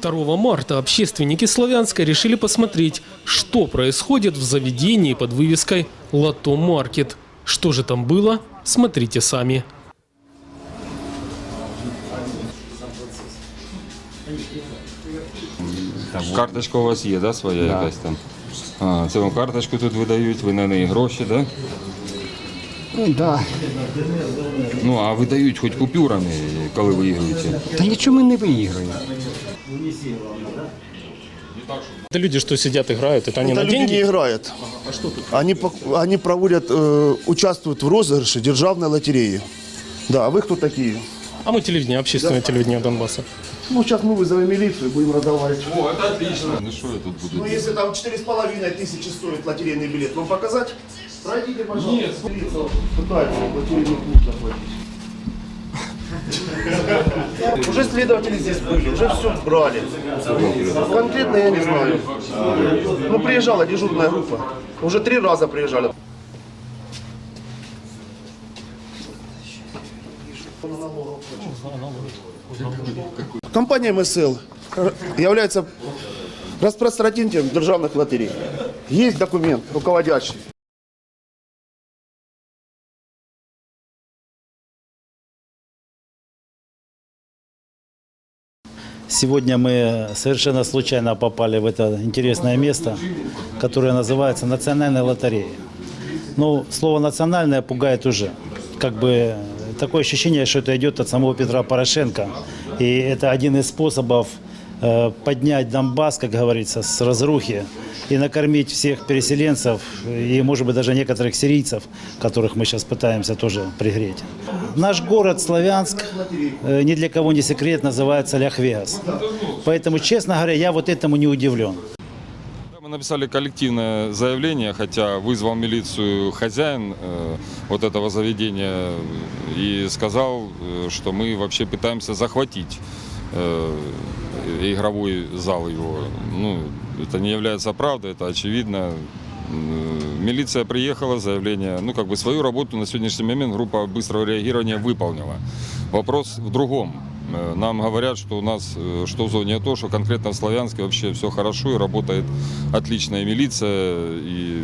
2 марта общественники Славянска решили посмотреть, что происходит в заведении под вывеской «Лото Маркет». Что же там было, смотрите сами. Карточка у вас є, да, своя якась там? А, це вам карточку тут видають, ви на неї гроші, да? Ну да. Ну, а видають хоч купюрами, коли ви ігруєте. Та нічого ми не виіграємо. Это люди, что сидят, играют, это они Это на люди деньги? не играют. А что тут? Они, пок- они проводят, э, участвуют в розыгрыше державной лотереи. Да, а вы кто такие? А мы телевидение, общественное телевидение Донбасса. Ну, сейчас мы вызовем милицию, будем раздавать. О, це отлично. Ну що я тут буду? Ну, если там 4,5 тысячи стоит лотерейный билет, вам показать? Пройдите, пожалуйста. Нет. Пытаются лотерейный клуб заплатить. Уже следователи здесь были, уже все брали. Конкретно я не знаю. Ну, приезжала дежурная группа. Уже три раза приезжали. Компания МСЛ является распространителем державных лотерей. Есть документ руководящий. Сегодня мы совершенно случайно попали в это интересное место, которое называется Национальная лотерея. Ну, слово «национальное» пугает уже. Как бы такое ощущение, что это идет от самого Петра Порошенко. И это один из способов поднять Донбасс, как говорится, с разрухи и накормить всех переселенцев и, может быть, даже некоторых сирийцев, которых мы сейчас пытаемся тоже пригреть. Наш город Славянск, э, ни для кого не секрет, называется Ляхвегас. Поэтому, честно говоря, я вот этому не удивлен. Мы написали коллективное заявление, хотя вызвал милицию хозяин э, вот этого заведения и сказал, э, что мы вообще пытаемся захватить э, игровой зал его. Ну, это не является правдой, это очевидно. М, Милиция приехала, заявление, ну как бы свою работу на сегодняшний момент группа быстрого реагирования выполнила. Вопрос в другом. Э, Нам говорят, что у нас, э, что в зоне АТО, что конкретно в Славянске вообще все хорошо и работает отличная милиция и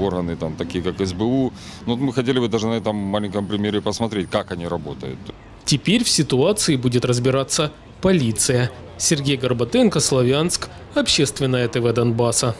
органы там такие, как СБУ. Ну, мы хотели бы даже на этом маленьком примере посмотреть, как они работают. Теперь в ситуации будет разбираться полиция. Сергей Горбатенко, Славянск, Общественное ТВ Донбасса.